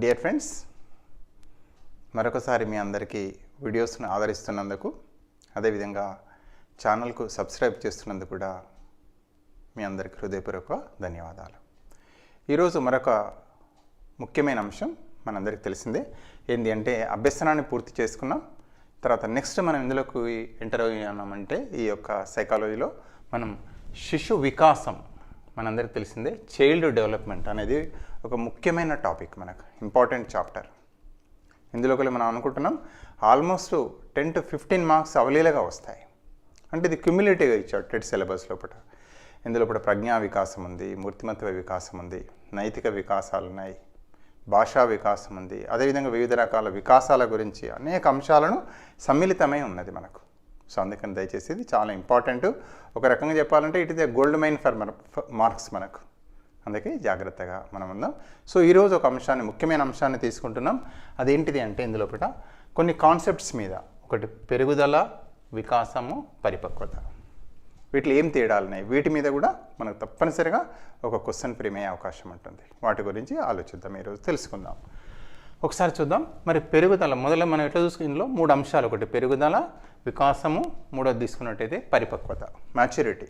Dear friends మరొకసారి మీ అందరికీ వీడియోస్ను ఆదరిస్తున్నందుకు అదేవిధంగా ఛానల్కు సబ్స్క్రైబ్ చేస్తున్నందుకు కూడా మీ అందరికీ హృదయపూర్వక ధన్యవాదాలు. ఈరోజు మరొక ముఖ్యమైన అంశం మనందరికీ తెలిసిందే. ఏంటి అంటే అభ్యసనాన్ని పూర్తి చేసుకున్నాం. తర్వాత నెక్స్ట్ మనం ఇందులోకి ఎంటర్ అయ్యామంటే ఈ యొక్క సైకాలజీలో మనం శిశు వికాసం మనందరికీ తెలిసిందే. చైల్డ్ డెవలప్మెంట్ అనేది ఒక ముఖ్యమైన టాపిక్ మనకు ఇంపార్టెంట్ చాప్టర్. ఇందులోకి మనం అనుకుంటున్నాం almost ten to fifteen marks అవలీలగా వస్తాయి. అంటే ఇది క్యుములేటివ్గా ఇచ్చాడు టెట్ సిలబస్ లోపల ఇందులో కూడా ప్రజ్ఞా వికాసం ఉంది మూర్తిమత్వ వికాసం ఉంది నైతిక వికాసాలు ఉన్నాయి భాషా వికాసం ఉంది అదేవిధంగా వివిధ రకాల వికాసాల గురించి అనేక అంశాలను సమ్మిళితమై ఉన్నది మనకు. సో అందుకని దయచేసి ఇది చాలా ఇంపార్టెంట్. ఒక రకంగా చెప్పాలంటే it is a gold mine for marks మనకు. అందుకే జాగ్రత్తగా మనం ఉందాం. సో ఈరోజు ఒక అంశాన్ని ముఖ్యమైన అంశాన్ని తీసుకుంటున్నాం. అదేంటిది అంటే ఇందులో ఒకట కొన్ని కాన్సెప్ట్స్ మీద. ఒకటి పెరుగుదల వికాసము పరిపక్వత. వీటిలో ఏం తేడాలు ఉన్నాయి? వీటి మీద కూడా మనకు తప్పనిసరిగా ఒక క్వశ్చన్ ఫ్రేమ్ అయ్యే అవకాశం ఉంటుంది. వాటి గురించి ఆలోచిద్దాం ఈరోజు. తెలుసుకుందాం. ఒకసారి చూద్దాం. మరి పెరుగుదల మొదలు మనం ఎట్లా చూసుకు ఇందులో మూడు అంశాలు. ఒకటి పెరుగుదల వికాసము మూడోది తీసుకున్నట్టయితే పరిపక్వత. మ్యాచ్యూరిటీ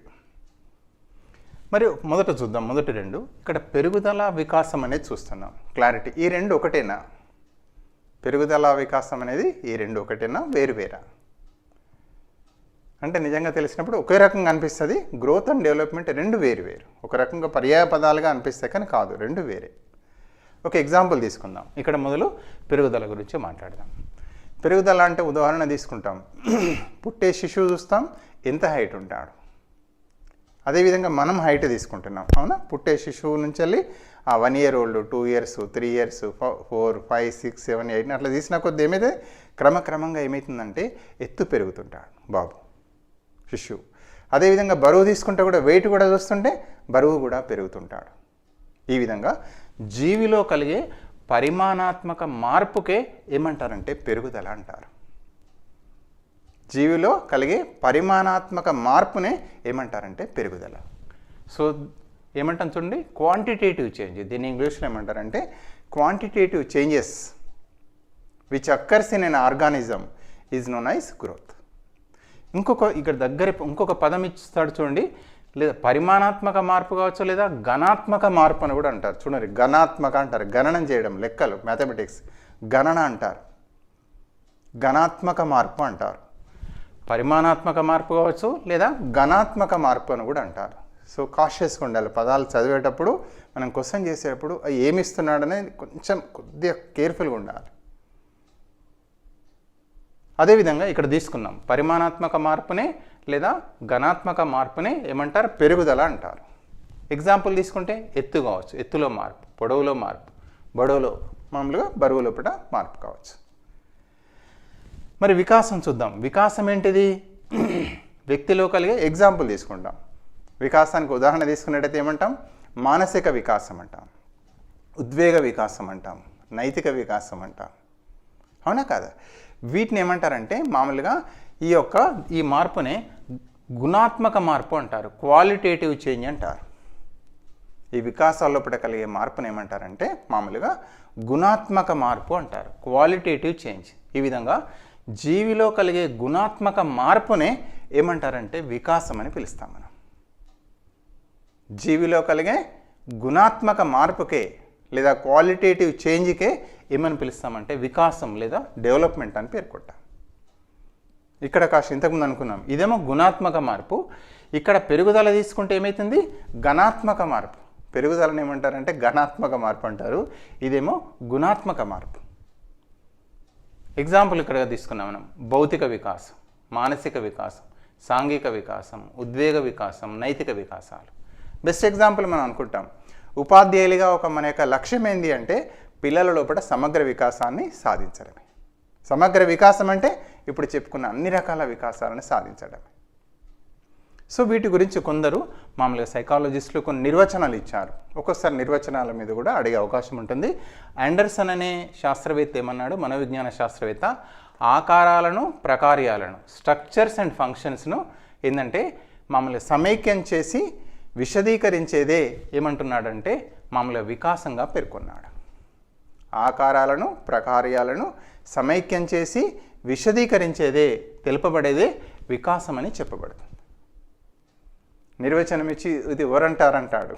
మరి మొదట చూద్దాం మొదటి రెండు. ఇక్కడ పెరుగుదల వికాసం అనేది చూస్తున్నాం. క్లారిటీ ఈ రెండు ఒకటేనా? పెరుగుదల వికాసం అనేది ఈ రెండు ఒకటేనా? వేరువేరా అంటే నిజంగా తెలిసినప్పుడు ఒకే రకంగా అనిపిస్తుంది గ్రోత్ అండ్ డెవలప్మెంట్ రెండు వేరు వేరు. ఒక రకంగా పర్యాయ పదాలుగా అనిపిస్తాయి కానీ కాదు రెండు వేరే. ఒక ఎగ్జాంపుల్ తీసుకుందాం. ఇక్కడ మొదలు పెరుగుదల గురించి మాట్లాడదాం. పెరుగుదల అంటే ఉదాహరణ తీసుకుంటాం. పుట్టే శిశువు చూస్తాం ఎంత హైట్ ఉంటాడు? అదేవిధంగా మనం హైట్ తీసుకుంటున్నాం. అవునా? పుట్టే శిశువు నుంచి వెళ్ళి ఆ one year old two years three years four five six seven eight అట్లా తీసిన కొద్ది ఏమైతే క్రమక్రమంగా ఏమవుతుందంటే ఎత్తు పెరుగుతుంటాడు బాబు శిశువు. అదేవిధంగా బరువు తీసుకుంటే కూడా వెయిట్ కూడా చూస్తుంటే బరువు కూడా పెరుగుతుంటాడు. ఈ విధంగా జీవిలో కలిగే పరిమాణాత్మక మార్పుకే ఏమంటారంటే పెరుగుదల అంటారు. జీవిలో కలిగే పరిమాణాత్మక మార్పునే ఏమంటారంటే పెరుగుదల. సో ఏమంటాం చూడండి? క్వాంటిటేటివ్ చేంజ్ దీన్ని ఇంగ్లీష్లో ఏమంటారంటే quantitative changes which occurs in an organism is known as growth ఇంకొక ఇక్కడ దగ్గర ఇంకొక పదం ఇస్తాడు చూడండి. లేదా పరిమాణాత్మక మార్పు కావచ్చు లేదా? గణాత్మక మార్పు అని కూడా అంటారు. చూడండి గణాత్మక అంటారు. గణనం చేయడం లెక్కలు మ్యాథమెటిక్స్ గణన అంటారు. గణాత్మక మార్పు అంటారు. పరిమాణాత్మక మార్పు కావచ్చు లేదా గణాత్మక మార్పు అని కూడా అంటారు. సో కాషియస్గా ఉండాలి. పదాలు చదివేటప్పుడు మనం క్వశ్చన్ చేసేటప్పుడు అవి ఏమి ఇస్తున్నాడనేది కొంచెం కొద్దిగా కేర్ఫుల్గా ఉండాలి. అదేవిధంగా ఇక్కడ తీసుకున్నాం. పరిమాణాత్మక మార్పునే లేదా గణాత్మక మార్పునే ఏమంటారు? పెరుగుదల అంటారు. ఎగ్జాంపుల్ తీసుకుంటే ఎత్తు కావచ్చు. ఎత్తులో మార్పు పొడవులో మార్పు. బడవలో మామూలుగా బరువు లోపల మార్పు కావచ్చు. మరి వికాసం చూద్దాం. వికాసం ఏంటిది? వ్యక్తిలో కలిగే ఎగ్జాంపుల్ తీసుకుంటాం. వికాసానికి ఉదాహరణ తీసుకున్నట్టయితే ఏమంటాం? మానసిక వికాసం అంటాం. ఉద్వేగ వికాసం అంటాం. నైతిక వికాసం అంటాం. అవునా కాదా? వీటిని ఏమంటారంటే మామూలుగా ఈ యొక్క ఈ మార్పునే గుణాత్మక మార్పు అంటారు. క్వాలిటేటివ్ చేంజ్ అంటారు. ఈ వికాసాల్లో కలిగే మార్పుని ఏమంటారంటే మామూలుగా గుణాత్మక మార్పు అంటారు. క్వాలిటేటివ్ చేంజ్ ఈ విధంగా జీవిలో కలిగే గుణాత్మక మార్పునే ఏమంటారంటే వికాసం అని పిలుస్తాం మనం. జీవిలో కలిగే గుణాత్మక మార్పుకే లేదా క్వాలిటేటివ్ చేంజ్కే ఏమని పిలుస్తామంటే వికాసం లేదా డెవలప్మెంట్ అని పేర్కొంటాం ఇక్కడ కాస్త ఇంతకుముందు అనుకున్నాం. ఇదేమో గుణాత్మక మార్పు. ఇక్కడ పెరుగుదల తీసుకుంటే ఏమవుతుంది గణాత్మక మార్పు. పెరుగుదలని ఏమంటారంటే గణాత్మక మార్పు అంటారు. ఇదేమో గుణాత్మక మార్పు. ఎగ్జాంపుల్ ఇక్కడ తీసుకున్నాం మనం. భౌతిక వికాసం మానసిక వికాసం సాంఘిక వికాసం ఉద్వేగ వికాసం నైతిక వికాసాలు. బెస్ట్ ఎగ్జాంపుల్ మనం అనుకుంటాం. ఉపాధ్యాయులుగా ఒక మన యొక్క లక్ష్యం ఏంటి అంటే పిల్లల లోపల సమగ్ర వికాసాన్ని సాధించడమే. సమగ్ర వికాసం అంటే ఇప్పుడు చెప్పుకున్న అన్ని రకాల వికాసాలను సాధించడమే. సో వీటి గురించి కొందరు మామూలుగా సైకాలజిస్టులు కొన్ని నిర్వచనాలు ఇచ్చారు. ఒక్కొక్కసారి నిర్వచనాల మీద కూడా అడిగే అవకాశం ఉంటుంది. ఆండర్సన్ అనే శాస్త్రవేత్త ఏమన్నాడు? మనోవిజ్ఞాన శాస్త్రవేత్త ఆకారాలను ప్రకార్యాలను స్ట్రక్చర్స్ అండ్ ఫంక్షన్స్ను ఏంటంటే మామూలుగా సమైక్యం చేసి విశదీకరించేదే ఏమంటున్నాడంటే మామూలుగా వికాసంగా పేర్కొన్నాడు. ఆకారాలను ప్రకార్యాలను సమైక్యం చేసి విశదీకరించేదే తెలుపబడేదే వికాసం అని చెప్పబడుతుంది. నిర్వచనం ఇచ్చి ఇది ఎవరంటారంటాడు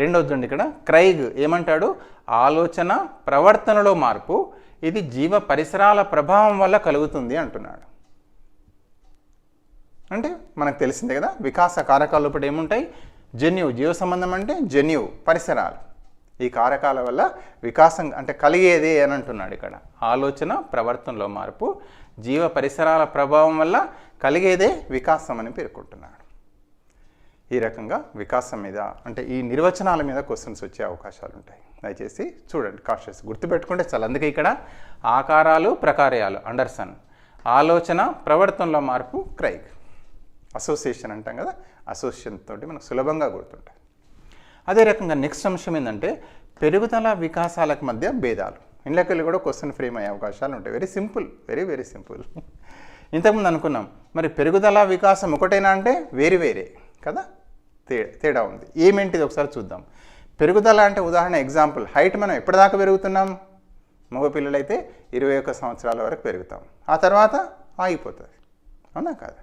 రెండవది చూడండి ఇక్కడ క్రైగ్ ఏమంటాడు? ఆలోచన ప్రవర్తనలో మార్పు ఇది జీవ పరిసరాల ప్రభావం వల్ల కలుగుతుంది అంటున్నాడు. అంటే మనకు తెలిసిందే కదా వికాస కారకాలు ఇప్పుడు ఏముంటాయి? జన్యువు జీవ సంబంధం అంటే జన్యువు పరిసరాలు. ఈ కారకాల వల్ల వికాసం అంటే కలిగేది అని అంటున్నాడు ఇక్కడ. ఆలోచన ప్రవర్తనలో మార్పు జీవ పరిసరాల ప్రభావం వల్ల కలిగేదే వికాసం అని పేర్కొంటున్నాడు. ఈ రకంగా వికాసం మీద అంటే ఈ నిర్వచనాల మీద క్వశ్చన్స్ వచ్చే అవకాశాలు ఉంటాయి. దయచేసి చూడండి కాషస్ గుర్తుపెట్టుకుంటే చాలా. అందుకే ఇక్కడ ఆకారాలు ప్రకార్యాలు అండర్సన్ ఆలోచన ప్రవర్తనలో మార్పు క్రైగ్ అసోసియేషన్ అంటాం కదా అసోసియేషన్ తోటి మనకు సులభంగా గుర్తుంటాయి. అదే రకంగా నెక్స్ట్ అంశం ఏంటంటే పెరుగుదల వికాసాలకు మధ్య భేదాలు. ఇండ్లకెళ్ళి కూడా క్వశ్చన్ ఫ్రేమ్ అయ్యే అవకాశాలు ఉంటాయి. Very simple very very simple ఇంతకుముందు అనుకున్నాం. మరి పెరుగుదల వికాసం ఒకటేనా అంటే వేరు వేరే కదా? తేడా ఉంది. ఏమేంటిది ఒకసారి చూద్దాం. పెరుగుదల అంటే ఉదాహరణ ఎగ్జాంపుల్. హైట్ మనం ఎప్పటిదాకా పెరుగుతున్నాం? మగపిల్లలైతే ఇరవై ఒక్క సంవత్సరాల వరకు పెరుగుతాం. ఆ తర్వాత ఆగిపోతుంది. అవునా కాదా?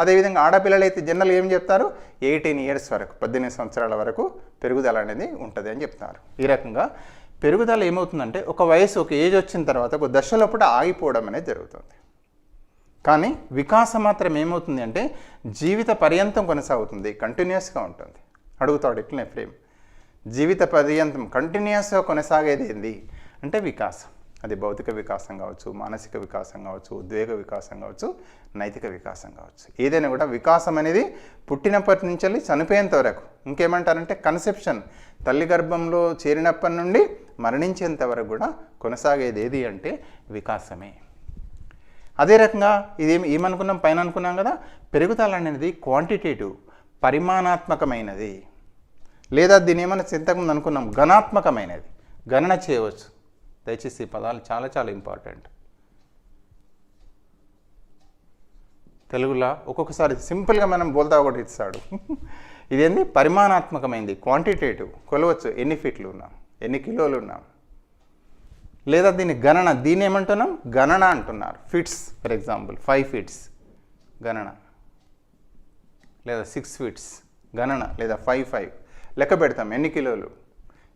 అదేవిధంగా ఆడపిల్లలైతే జనరల్ ఏం చెప్తారు? ఎయిటీన్ ఇయర్స్ వరకు పద్దెనిమిది సంవత్సరాల వరకు పెరుగుదల అనేది ఉంటుంది అని చెప్తారు. ఈ రకంగా పెరుగుదల ఏమవుతుందంటే ఒక వయసు ఒక ఏజ్ వచ్చిన తర్వాత ఒక దశలోపల ఆగిపోవడం అనేది జరుగుతుంది. కానీ వికాసం మాత్రం ఏమవుతుంది అంటే జీవిత పర్యంతం కొనసాగుతుంది కంటిన్యూస్గా ఉంటుంది. అడుగుతాడు ఇట్లనే ఫ్రేమ్ జీవిత పర్యంతం కంటిన్యూస్గా కొనసాగేది ఏంది? అంటే వికాసం. అది భౌతిక వికాసం కావచ్చు మానసిక వికాసం కావచ్చు ఉద్వేగ వికాసం కావచ్చు నైతిక వికాసం కావచ్చు. ఏదైనా కూడా వికాసం అనేది పుట్టినప్పటి నుంచి వెళ్ళి చనిపోయేంత వరకు. ఇంకేమంటారంటే కన్సెప్షన్ తల్లి గర్భంలో చేరినప్పటి నుండి మరణించేంత వరకు కూడా కొనసాగేది ఏది అంటే వికాసమే. అదే రకంగా ఇదేమి ఏమనుకున్నాం? పైన అనుకున్నాం కదా? పెరుగుదల అనేది క్వాంటిటేటివ్ పరిమాణాత్మకమైనది. లేదా దీని ఏమైనా చింతకుముందు అనుకున్నాం? గణాత్మకమైనది గణన చేయవచ్చు. దయచేసి ఈ పదాలు చాలా చాలా ఇంపార్టెంట్ తెలుగులో? ఒక్కొక్కసారి సింపుల్గా మనం బోల్తా ఒకటి ఇస్తాడు. ఇదేంది? పరిమాణాత్మకమైంది. క్వాంటిటేటివ్ కొలవచ్చు. ఎన్ని ఫీట్లు ఉన్నాం? ఎన్ని కిలోలు ఉన్నాం? లేదా దీన్ని గణన దీన్ని ఏమంటున్నాం? గణన అంటున్నారు. Fits for example five feets గణన. లేదా సిక్స్ ఫీట్స్ గణన లేదా ఫైవ్ ఫైవ్ లెక్క పెడతాం ఎన్ని కిలోలు?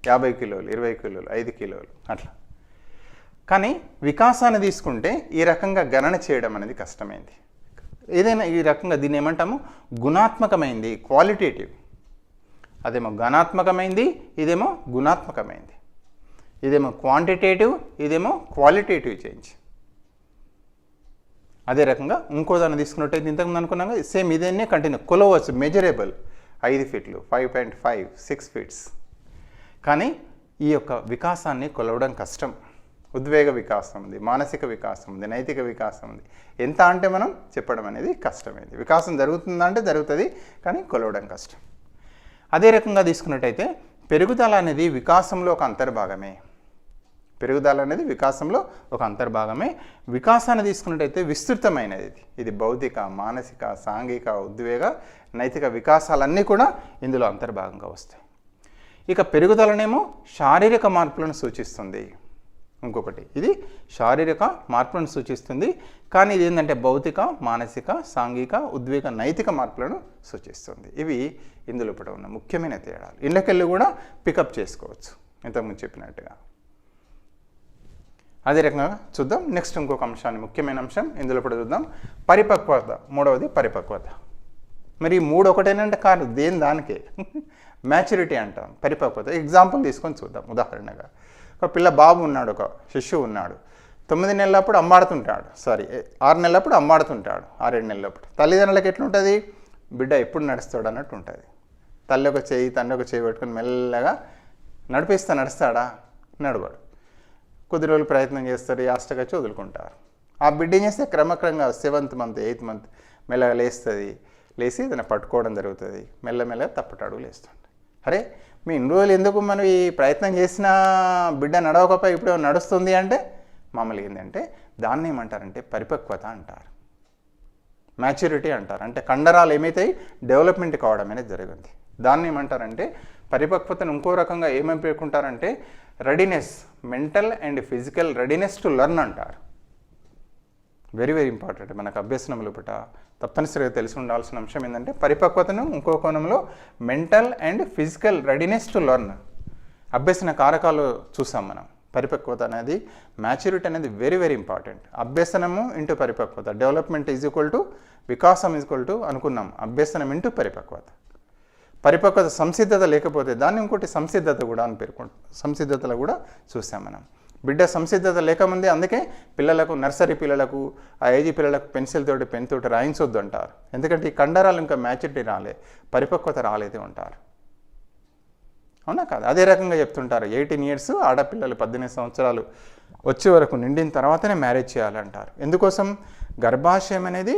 యాభై కిలోలు ఇరవై కిలోలు ఐదు కిలోలు. అట్లా. కానీ వికాసాన్ని తీసుకుంటే ఈ రకంగా గణన చేయడం అనేది కష్టమైంది. ఏదైనా ఈ రకంగా దీన్ని ఏమంటాము? గుణాత్మకమైంది క్వాలిటేటివ్ అదేమో గణాత్మకమైంది ఇదేమో గుణాత్మకమైంది. ఇదేమో క్వాంటిటేటివ్ ఇదేమో క్వాలిటేటివ్ చేంజ్ అదే రకంగా ఇంకో దాన్ని తీసుకున్నట్టయితే ఇంతకుముందు అనుకున్నాం కదా సేమ్ ఇదేనే కంటిన్యూ కొలవచ్చు మెజరబుల్ ఐదు ఫీట్లు five point five six feets కానీ ఈ యొక్క వికాసాన్ని కొలవడం కష్టం. ఉద్వేగ వికాసం ఉంది మానసిక వికాసం ఉంది నైతిక వికాసం ఉంది. ఎంత అంటే మనం చెప్పడం అనేది కష్టమైంది. వికాసం జరుగుతుందా అంటే జరుగుతుంది కానీ కొలవడం కష్టం. అదే రకంగా తీసుకున్నట్టయితే పెరుగుదల అనేది వికాసంలో ఒక అంతర్భాగమే. పెరుగుదల అనేది వికాసంలో ఒక అంతర్భాగమే. వికాసాన్ని తీసుకున్నట్టయితే విస్తృతమైనది ఇది. ఇది భౌతిక మానసిక సాంఘిక ఉద్వేగ నైతిక వికాసాలన్నీ కూడా ఇందులో అంతర్భాగంగా వస్తాయి. ఇక పెరుగుదలనేమో శారీరక మార్పులను సూచిస్తుంది. ఇంకొకటి ఇది శారీరక మార్పులను సూచిస్తుంది. కానీ ఇది ఏంటంటే భౌతిక మానసిక సాంఘిక ఉద్వేగ నైతిక మార్పులను సూచిస్తుంది. ఇవి ఇందులో ఇప్పుడు ఉన్న ముఖ్యమైన తేడాలు. ఇళ్ళకెళ్ళి కూడా పికప్ చేసుకోవచ్చు. ఇంతకుముందు చెప్పినట్టుగా. అదే రకంగా చూద్దాం. నెక్స్ట్ ఇంకొక అంశాన్ని ముఖ్యమైన అంశం ఇందులో ఇప్పుడు చూద్దాం. పరిపక్వత మూడవది పరిపక్వత. మరి ఈ మూడు ఒకటేనంటే కాదు దేని దానికే? మ్యాచ్యూరిటీ అంటాం పరిపక్వత. ఎగ్జాంపుల్ తీసుకొని చూద్దాం ఉదాహరణగా. ఒక పిల్ల బాబు ఉన్నాడు ఒక శిశువు ఉన్నాడు. తొమ్మిది నెలలప్పుడు అమ్మాడుతుంటాడు సారీ ఆరు నెలలప్పుడు అమ్మాడుతుంటాడు ఆరేడు నెలలప్పుడు. తల్లిదండ్రులకు ఎట్లుంటుంది? బిడ్డ ఎప్పుడు నడుస్తాడు? అన్నట్టు ఉంటుంది. తల్లి ఒక చేయి తండ్రి ఒక చేయి పెట్టుకొని మెల్లగా నడిపిస్తా నడుస్తాడా? నడవడు కొద్ది రోజులు ప్రయత్నం చేస్తారు యాస్టగా వదులుకుంటారు. ఆ బిడ్డ ఏం చేస్తే క్రమక్రమంగా సెవెంత్ మంత్ ఎయిత్ మంత్ మెల్లగా లేస్తుంది. లేచి దాన్ని పట్టుకోవడం జరుగుతుంది. మెల్లమెల్లగా తప్పటాడు లేస్తుంది. అరే మీ ఇన్ని రోజులు ఎందుకు మనం ఈ ప్రయత్నం చేసిన బిడ్డ నడవకపోయి ఇప్పుడు నడుస్తుంది అంటే మామూలుగా ఏంటంటే దాన్ని ఏమంటారంటే పరిపక్వత అంటారు. మ్యాచ్యూరిటీ అంటారు. అంటే కండరాలు ఏమైతాయి? డెవలప్మెంట్ కావడం అనేది జరిగింది దాన్ని ఏమంటారంటే పరిపక్వతను ఇంకో రకంగా ఏమేమి పేర్కొంటారంటే readiness mental and physical readiness to learn అంటారు. వెరీ వెరీ ఇంపార్టెంట్ మనకు అభ్యసనం పుట తప్పనిసరిగా తెలిసి ఉండాల్సిన అంశం ఏంటంటే పరిపక్వతను ఇంకో కోణంలో mental and physical readiness to learn అభ్యసన కారకాలు చూసాం మనం. పరిపక్వత అనేది మ్యాచ్యూరిటీ అనేది వెరీ వెరీ ఇంపార్టెంట్ అభ్యసనము ఇంటూ పరిపక్వత. డెవలప్మెంట్ ఈజ్ ఈక్వల్ టు వికాసం ఈజ్ ఈక్వల్ టు అనుకున్నాం. అభ్యసనం ఇంటూ పరిపక్వత. పరిపక్వత సంసిద్ధత లేకపోతే దాన్ని ఇంకోటి సంసిద్ధత కూడా అని పేర్కొంటాం సంసిద్ధతలో కూడా చూసాం మనం. బిడ్డ సంసిద్ధత లేకముందే అందుకే పిల్లలకు నర్సరీ పిల్లలకు ఆ ఏజీ పిల్లలకు పెన్సిల్ తోటి పెన్ తోటి రాయించొద్దు అంటారు ఎందుకంటే ఈ కండరాలు ఇంకా మ్యాచ్యూరిటీ రాలే పరిపక్వత రాలేదు అంటారు. అవునా కాదు? అదే రకంగా చెప్తుంటారు ఎయిటీన్ ఇయర్స్ ఆడపిల్లలు పద్దెనిమిది సంవత్సరాలు వచ్చే వరకు నిండిన తర్వాతనే మ్యారేజ్ చేయాలంటారు. ఎందుకోసం? గర్భాశయం అనేది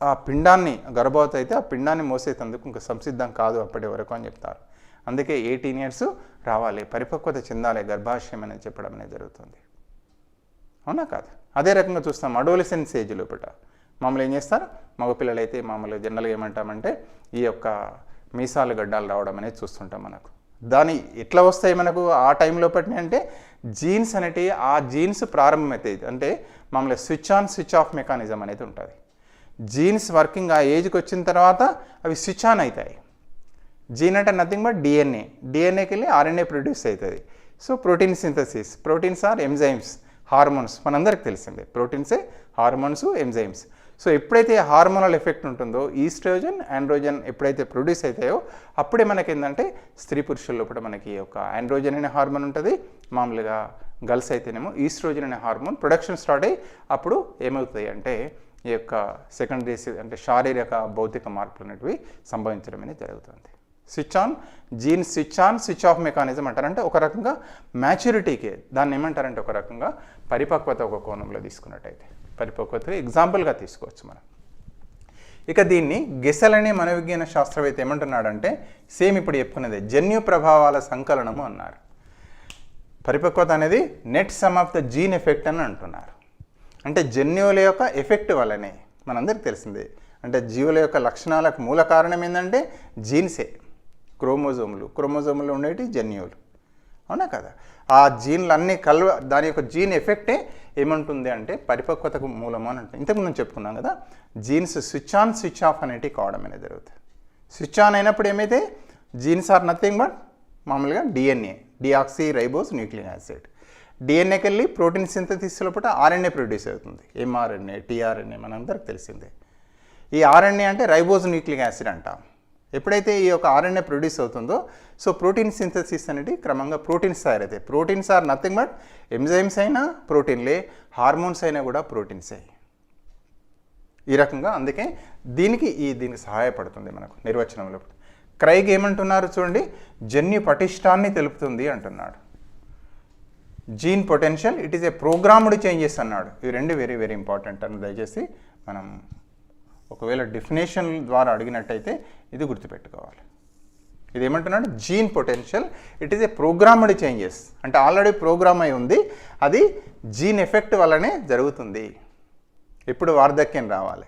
ఆ పిండాన్ని గర్భవతి అయితే ఆ పిండాన్ని మోసేటందుకు ఇంకా సంసిద్ధం కాదు అప్పటి వరకు అని చెప్తారు. అందుకే ఎయిటీన్ ఇయర్స్ రావాలి పరిపక్వత చెందాలి గర్భాశయం అనేది చెప్పడం అనేది జరుగుతుంది. అవునా కాదు? అదే రకంగా చూస్తాం అడోలిసెన్స్ ఏజ్ లోపల మామూలు ఏం చేస్తారు? మగపిల్లలు అయితే మామూలు జనరల్గా ఏమంటామంటే ఈ యొక్క మీసాలు గడ్డాలు రావడం అనేది చూస్తుంటాం మనకు. దాని ఎట్లా వస్తాయి మనకు ఆ టైం లోపటిని అంటే జీన్స్ అనేటివి ఆ జీన్స్ ప్రారంభమవుతాయి అంటే మామూలుగా switch on switch off mechanism అనేది ఉంటుంది. జీన్స్ వర్కింగ్ ఆ ఏజ్కి వచ్చిన తర్వాత అవి స్విచ్ ఆన్ అవుతాయి. జీన్ అంటే నథింగ్ బట్ డిఎన్ఏ డిఎన్ఏకి వెళ్ళి ఆర్ఎన్ఏ ప్రొడ్యూస్ అవుతుంది. So protein synthesis proteins are enzymes hormones మనందరికి తెలిసిందే. ప్రోటీన్సే హార్మోన్స్ ఎంజైమ్స్ సో ఎప్పుడైతే హార్మోనల్ ఎఫెక్ట్ ఉంటుందో ఈస్ట్రోజన్ ఆండ్రోజన్ ఎప్పుడైతే ప్రొడ్యూస్ అవుతాయో అప్పుడే మనకి ఏంటంటే స్త్రీ పురుషుల లోపల మనకి ఒక ఆండ్రోజన్ అనే హార్మోన్ ఉంటుంది. మామూలుగా గర్ల్స్ అయితేనేమో ఈస్ట్రోజన్ అనే హార్మోన్ ప్రొడక్షన్ స్టార్ట్ అయ్యి అప్పుడు ఏమవుతాయి అంటే ఈ యొక్క సెకండరీ అంటే శారీరక భౌతిక మార్పులు అనేటివి సంభవించడం అనేది జరుగుతుంది. Switch on gene switch on switch off mechanism అంటారంటే ఒక రకంగా మ్యాచ్యూరిటీకి దాన్ని ఏమంటారంటే ఒక రకంగా పరిపక్వత ఒక కోణంలో తీసుకున్నట్టయితే. పరిపక్వత ఎగ్జాంపుల్గా తీసుకోవచ్చు మనం. ఇక దీన్ని గెసల్ అనే మనోవిజ్ఞాన శాస్త్రవేత్త ఏమంటున్నాడంటే సేమ్ ఇప్పుడు చెప్పుకున్నదే జన్యు ప్రభావాల సంకలనము అన్నారు. పరిపక్వత అనేది net sum of the gene effect అని అంటున్నారు. అంటే జన్యువుల యొక్క ఎఫెక్ట్ వల్లనే మనందరికి తెలిసిందే. అంటే జీవుల యొక్క లక్షణాలకు మూల కారణం ఏంటంటే జీన్సే క్రోమోజోములు. క్రోమోజోములు ఉండేటి జన్యువులు. అవునా కదా? ఆ జీన్లు అన్నీ కలవ దాని యొక్క జీన్ ఎఫెక్టే ఏమంటుంది అంటే పరిపక్వతకు మూలము అని అంటే ఇంతకుముందు చెప్పుకున్నాం కదా genes switch on switch off అనేటివి కావడం అనేది జరుగుతుంది. స్విచ్ ఆన్ అయినప్పుడు ఏమైతే జీన్స్ ఆర్ నథింగ్ బట్ మామూలుగా DNA deoxy ribose nucleic acid. డిఎన్ఏకి వెళ్ళి ప్రోటీన్ సింథసిస్ లోపల ఆర్ఎన్ఏ ప్రొడ్యూస్ అవుతుంది. ఎంఆర్ఎన్ఏ టీఆర్ఎన్ఏ మనందరికి తెలిసిందే. ఈ ఆర్ఎన్ఏ అంటే రైబోజ్ న్యూక్లిక్ యాసిడ్ అంటాం. ఎప్పుడైతే ఈ యొక్క ఆర్ఎన్ఏ ప్రొడ్యూస్ అవుతుందో సో ప్రోటీన్ సింథసిస్ అనేది క్రమంగా ప్రోటీన్స్ తయారవుతాయి proteins are nothing but enzymes అయినా ప్రోటీన్లే హార్మోన్స్ అయినా కూడా ప్రోటీన్సే. ఈ రకంగా అందుకే దీనికి ఈ దీనికి సహాయపడుతుంది మనకు నిర్వచనంలో. క్రైగ్ ఏమంటున్నారు చూడండి? జన్యు పటిష్టాన్ని తెలుపుతుంది అంటున్నాడు. Gene potential it is a programmed changes అన్నాడు. ఇవి రెండు వెరీ వెరీ ఇంపార్టెంట్ అని దయచేసి మనం ఒకవేళ డెఫినేషన్ ద్వారా అడిగినట్టయితే ఇది గుర్తుపెట్టుకోవాలి. ఇది ఏమంటున్నాడు? Gene potential it is a programmed changes అంటే ఆల్రెడీ ప్రోగ్రామ్ అయి ఉంది. అది జీన్ ఎఫెక్ట్ వల్లనే జరుగుతుంది. ఎప్పుడు వార్ధక్యం రావాలి.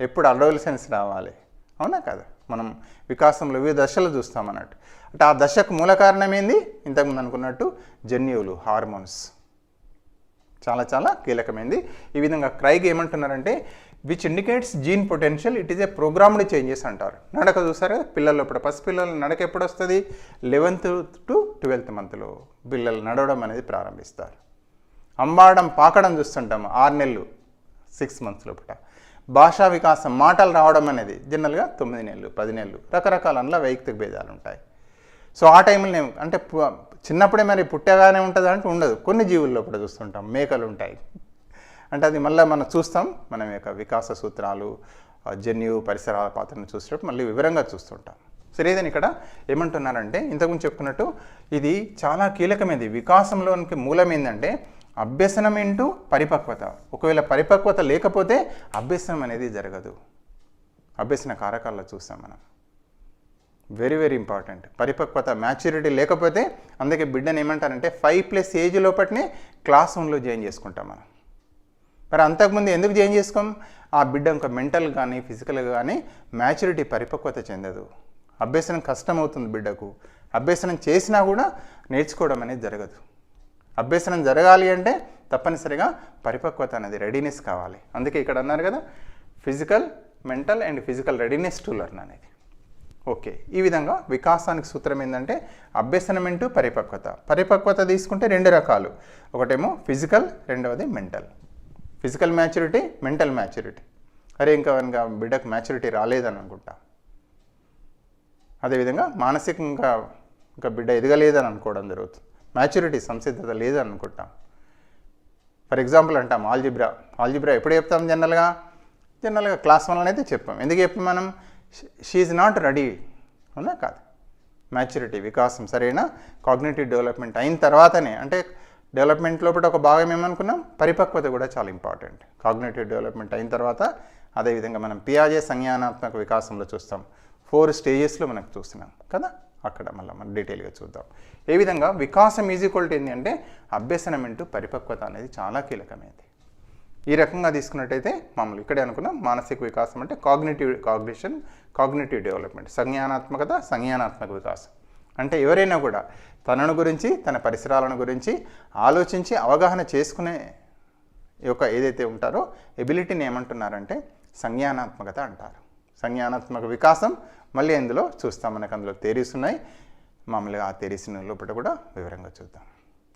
ఎప్పుడు అడోలసెన్స్ రావాలి. అవునా కదా? మనం వికాసంలో వివిధ దశలు చూస్తాం అన్నట్టు అంటే ఆ దశకు మూల కారణం ఏంది? ఇంతకుముందు అనుకున్నట్టు జన్యువులు హార్మోన్స్. చాలా చాలా కీలకమైంది. ఈ విధంగా క్రైగ్ ఏమంటున్నారంటే which indicates gene potential it is a programmed changes అంటారు. నడక చూసారు కదా? పిల్లలు ఇప్పుడు పసిపిల్లలు నడక ఎప్పుడు వస్తుంది? లెవెన్త్ టు ట్వెల్త్ మంత్లో పిల్లలు నడవడం అనేది ప్రారంభిస్తారు. అంబాడం పాకడం చూస్తుంటాము ఆరు నెలలు సిక్స్ మంత్స్ లోపల. భాషా వికాసం మాటలు రావడం అనేది జనరల్గా తొమ్మిది నెలలు పది నెలలు రకరకాల అందులో వైయక్తిక భేదాలు ఉంటాయి. సో ఆ టైంలో అంటే చిన్నప్పుడే మరి పుట్టగానే ఉంటుంది అంటే ఉండదు. కొన్ని జీవుల్లో కూడా చూస్తుంటాం. మేకలు ఉంటాయి. అంటే అది మళ్ళీ మనం చూస్తాం. మనం యొక్క వికాస సూత్రాలు జన్యు పరిసరాల పాత్రను చూసేటప్పుడు మళ్ళీ వివరంగా చూస్తుంటాం. సరే ఇక్కడ ఏమంటున్నారంటే ఇంతకుముందు చెప్పుకున్నట్టు ఇది చాలా కీలకమైనది వికాసంలోనికి మూలం ఏంటంటే అభ్యసనం ఇంటూ పరిపక్వత. ఒకవేళ పరిపక్వత లేకపోతే అభ్యసనం అనేది జరగదు. అభ్యసన కారకాల్లో చూస్తాం మనం. వెరీ వెరీ ఇంపార్టెంట్ పరిపక్వత మ్యాచ్యూరిటీ లేకపోతే అందుకే బిడ్డను ఏమంటారంటే ఫైవ్ ప్లస్ ఏజ్ లోపటినే క్లాస్ రూమ్లో జాయిన్ చేసుకుంటాం మనం. మరి అంతకుముందు ఎందుకు జాయిన్ చేసుకోం? ఆ బిడ్డ ఇంకా మెంటల్ కానీ ఫిజికల్గా కానీ మ్యాచ్యూరిటీ పరిపక్వత చెందదు. అభ్యసనం కష్టం అవుతుంది బిడ్డకు. అభ్యసనం చేసినా కూడా నేర్చుకోవడం అనేది జరగదు. అభ్యసనం జరగాలి అంటే తప్పనిసరిగా పరిపక్వత అనేది రెడీనెస్ కావాలి. అందుకే ఇక్కడ అన్నారు కదా physical mental and physical readiness to learn అనేది. ఓకే ఈ విధంగా వికాసానికి సూత్రం ఏంటంటే అభ్యసనమెంటు పరిపక్వత. పరిపక్వత తీసుకుంటే రెండు రకాలు. ఒకటేమో ఫిజికల్ రెండవది mental physical maturity mental maturity అరే ఇంకా ఇంకా బిడ్డకు మ్యాచ్యూరిటీ రాలేదని అనుకుంటా. అదేవిధంగా మానసికంగా ఇంకా బిడ్డ ఎదగలేదని అనుకోవడం జరుగుతుంది. మ్యాచ్యూరిటీ సంసిద్ధత లేదని అనుకుంటాం ఫర్ ఎగ్జాంపుల్ అంటాం ఆల్జిబ్రా ఆల్జిబ్రా ఎప్పుడు చెప్తాం జనరల్గా? జనరల్గా క్లాస్ వన్ అయితే చెప్పాం. ఎందుకు చెప్పాం మనం? షీఈ్ నాట్ రెడీ అవునా? కాదు. మ్యాచ్యూరిటీ వికాసం సరైన? కాగ్నేటివ్ డెవలప్మెంట్ అయిన తర్వాతనే అంటే డెవలప్మెంట్ లోపల ఒక భాగం ఏమనుకున్నాం? పరిపక్వత కూడా చాలా ఇంపార్టెంట్ కాగ్నేటివ్ డెవలప్మెంట్ అయిన తర్వాత అదేవిధంగా మనం పియాజే సంజ్ఞానాత్మక వికాసంలో చూస్తాం. ఫోర్ స్టేజెస్లో మనకు చూస్తున్నాం. కదా? అక్కడ మళ్ళీ మనం డీటెయిల్గా చూద్దాం. ఏ విధంగా వికాసం ఈజ్ ఈక్వల్ ఏంటి అంటే అభ్యసనం ఇంటూ పరిపక్వత అనేది చాలా కీలకమైనది. ఈ రకంగా తీసుకున్నట్టయితే మామూలు ఇక్కడే అనుకున్నాం మానసిక వికాసం అంటే కాగ్నేటివ్ కాగ్నిషన్ కాగ్నేటివ్ డెవలప్మెంట్ సంజ్ఞానాత్మకత సంజ్ఞానాత్మక వికాసం. అంటే ఎవరైనా కూడా తనను గురించి తన పరిసరాలను గురించి ఆలోచించి అవగాహన చేసుకునే యొక్క ఏదైతే ఉంటారో ఎబిలిటీని ఏమంటున్నారంటే సంజ్ఞానాత్మకత అంటారు. సంజ్ఞానాత్మక వికాసం మళ్ళీ ఇందులో చూస్తాం. మనకు అందులో థేరీస్ ఉన్నాయి. మామూలుగా ఆ థేరీస్ని లోపల కూడా వివరంగా చూద్దాం.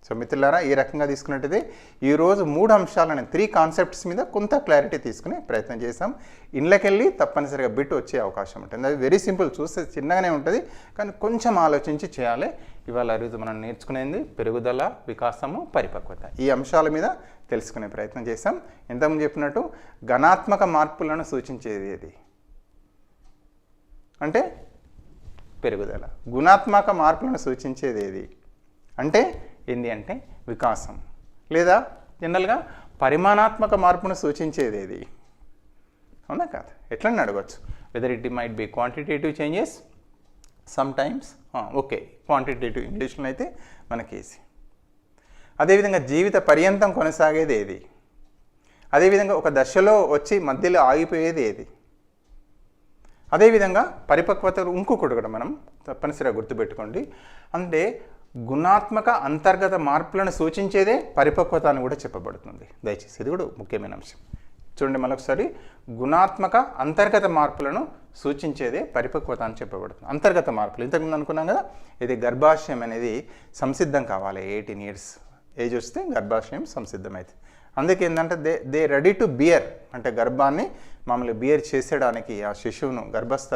సో మిత్రులారా ఈ రకంగా తీసుకున్నట్టయితే ఈరోజు మూడు అంశాలను త్రీ కాన్సెప్ట్స్ మీద కొంత క్లారిటీ తీసుకునే ప్రయత్నం చేసాం ఇండ్లకెళ్ళి తప్పనిసరిగా బిట్ వచ్చే అవకాశం ఉంటుంది. అది వెరీ సింపుల్ చూస్తే చిన్నగానే ఉంటుంది. కానీ కొంచెం ఆలోచించి చేయాలి. ఇవాళ రోజు మనం నేర్చుకునేది పెరుగుదల వికాసము పరిపక్వత. ఈ అంశాల మీద తెలుసుకునే ప్రయత్నం చేసాం ఇంతకుముందు చెప్పినట్టు ఘనాత్మక మార్పులను సూచించేది అంటే పెరుగుదల. గుణాత్మక మార్పులను సూచించేది ఏది? అంటే ఏంది అంటే వికాసం. లేదా జనరల్గా పరిమాణాత్మక మార్పును సూచించేది ఏది? అవునా కాదు? ఎట్లని అడగచ్చు. Whether it might be quantitative changes sometimes okay. Quantitative ఇంగ్లీష్లో అయితే మనకి ఈజీ అదేవిధంగా జీవిత పర్యంతం కొనసాగేది ఏది? అదేవిధంగా ఒక దశలో వచ్చి మధ్యలో ఆగిపోయేది ఏది? అదేవిధంగా పరిపక్వత ఇంకొకటి కూడా మనం తప్పనిసరిగా గుర్తుపెట్టుకోండి. అంటే గుణాత్మక అంతర్గత మార్పులను సూచించేదే పరిపక్వత అని కూడా చెప్పబడుతుంది. దయచేసి ఇది కూడా ముఖ్యమైన అంశం. చూడండి మరొకసారి. గుణాత్మక అంతర్గత మార్పులను సూచించేదే పరిపక్వత అని చెప్పబడుతుంది. అంతర్గత మార్పులు. ఇంతకుముందు అనుకున్నాం కదా? ఇది గర్భాశయం అనేది సంసిద్ధం కావాలి. ఎయిటీన్ ఇయర్స్ ఏజ్ వస్తే గర్భాశయం సంసిద్ధమైతే. అందుకే ఏంటంటే they they ready to bear అంటే గర్భాన్ని మామూలు బియర్ చేసేయడానికి ఆ శిశువును గర్భస్థ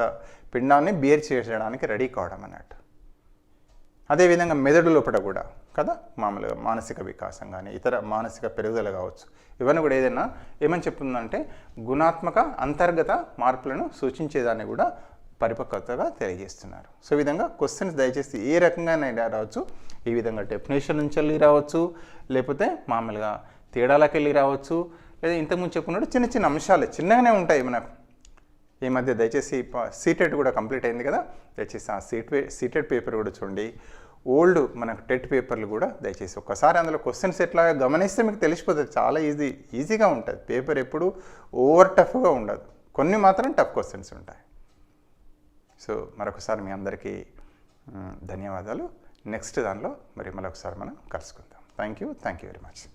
పిండాన్ని బియర్ చేసేయడానికి రెడీ కావడం అన్నట్టు. అదేవిధంగా మెదడు లోపల కూడా కదా? మామూలుగా మానసిక వికాసం కానీ ఇతర మానసిక పెరుగుదల కావచ్చు ఇవన్నీ కూడా ఏదైనా ఏమని చెప్తుందంటే గుణాత్మక అంతర్గత మార్పులను సూచించేదాన్ని కూడా పరిపక్వతగా తెలియజేస్తున్నారు. సో ఈ విధంగా క్వశ్చన్స్ దయచేసి ఏ రకంగానైనా రావచ్చు. ఈ విధంగా డెఫినేషన్ నుంచి వెళ్ళి రావచ్చు. లేకపోతే మామూలుగా తేడాలకు వెళ్ళి రావచ్చు. లేదా ఇంతకుముందు చెప్పుకున్నట్టు చిన్న చిన్న అంశాలు చిన్నగానే ఉంటాయి మనకు. ఈ మధ్య దయచేసి సీటెడ్ కూడా కంప్లీట్ అయింది కదా? దయచేసి ఆ సీట్ సీటెడ్ పేపర్ కూడా చూడండి. ఓల్డ్ మనకు టెట్ పేపర్లు కూడా దయచేసి ఒక్కసారి అందులో క్వశ్చన్స్ ఎట్లా గమనిస్తే మీకు తెలిసిపోతుంది. చాలా ఈజీ ఈజీగా ఉంటుంది. పేపర్ ఎప్పుడు ఓవర్ టఫ్గా ఉండదు. కొన్ని మాత్రం టఫ్ క్వశ్చన్స్ ఉంటాయి. సో మరొకసారి మీ అందరికీ ధన్యవాదాలు. నెక్స్ట్ దానిలో మరి మరొకసారి మనం కలుసుకుందాం. Thank you. Thank you very much.